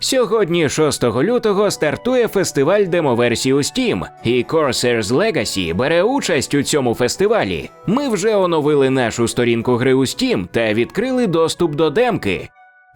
Сьогодні, 6 лютого, стартує фестиваль демоверсій у Steam, і Corsairs Legacy бере участь у цьому фестивалі. Ми вже оновили нашу сторінку гри у Steam та відкрили доступ до демки.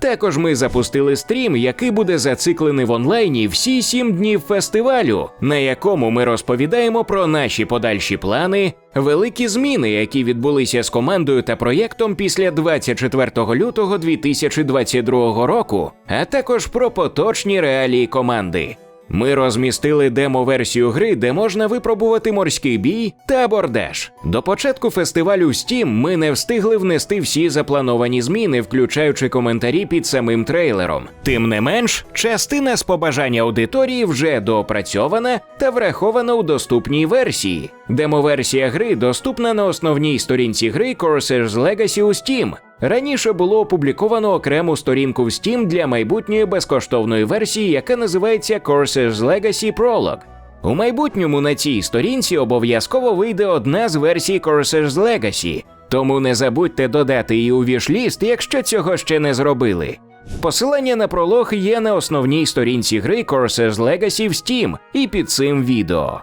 Також ми запустили стрім, який буде зациклений в онлайні всі сім днів фестивалю, на якому ми розповідаємо про наші подальші плани, великі зміни, які відбулися з командою та проєктом після 24 лютого 2022 року, а також про поточні реалії команди. Ми розмістили демо-версію гри, де можна випробувати морський бій та абордаж. До початку фестивалю Steam ми не встигли внести всі заплановані зміни, включаючи коментарі під самим трейлером. Тим не менш, частина з побажань аудиторії вже доопрацьована та врахована у доступній версії. Демо-версія гри доступна на основній сторінці гри Corsairs Legacy у Steam. Раніше було опубліковано окрему сторінку в Steam для майбутньої безкоштовної версії, яка називається Corsairs Legacy Prologue. У майбутньому на цій сторінці обов'язково вийде одна з версій Corsairs Legacy, тому не забудьте додати її у вішліст, якщо цього ще не зробили. Посилання на пролог є на основній сторінці гри Corsairs Legacy в Steam і під цим відео.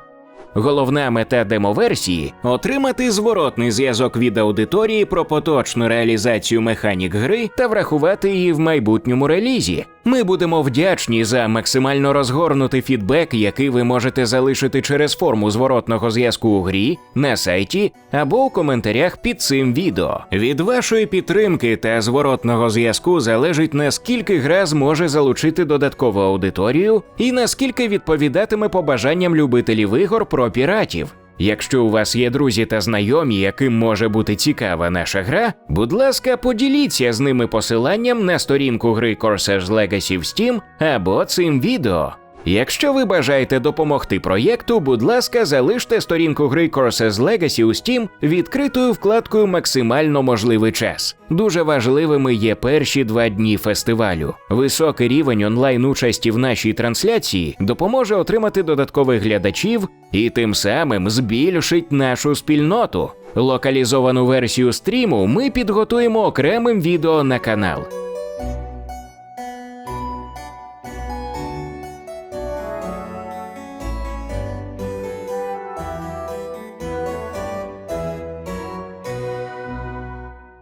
Головна мета демоверсії отримати зворотний зв'язок від аудиторії про поточну реалізацію механік гри та врахувати її в майбутньому релізі. Ми будемо вдячні за максимально розгорнутий фідбек, який ви можете залишити через форму зворотного зв'язку у грі, на сайті або у коментарях під цим відео. Від вашої підтримки та зворотного зв'язку залежить наскільки гра зможе залучити додаткову аудиторію і наскільки відповідатиме побажанням любителів ігор про піратів. Якщо у вас є друзі та знайомі, яким може бути цікава наша гра, будь ласка, поділіться з ними посиланням на сторінку гри Corsairs Legacy в Steam або цим відео. Якщо ви бажаєте допомогти проєкту, будь ласка, залиште сторінку гри Corsairs Legacy у Steam відкритою вкладкою максимально можливий час. Дуже важливими є перші два дні фестивалю. Високий рівень онлайн участі в нашій трансляції допоможе отримати додаткових глядачів і тим самим збільшить нашу спільноту. Локалізовану версію стріму ми підготуємо окремим відео на канал.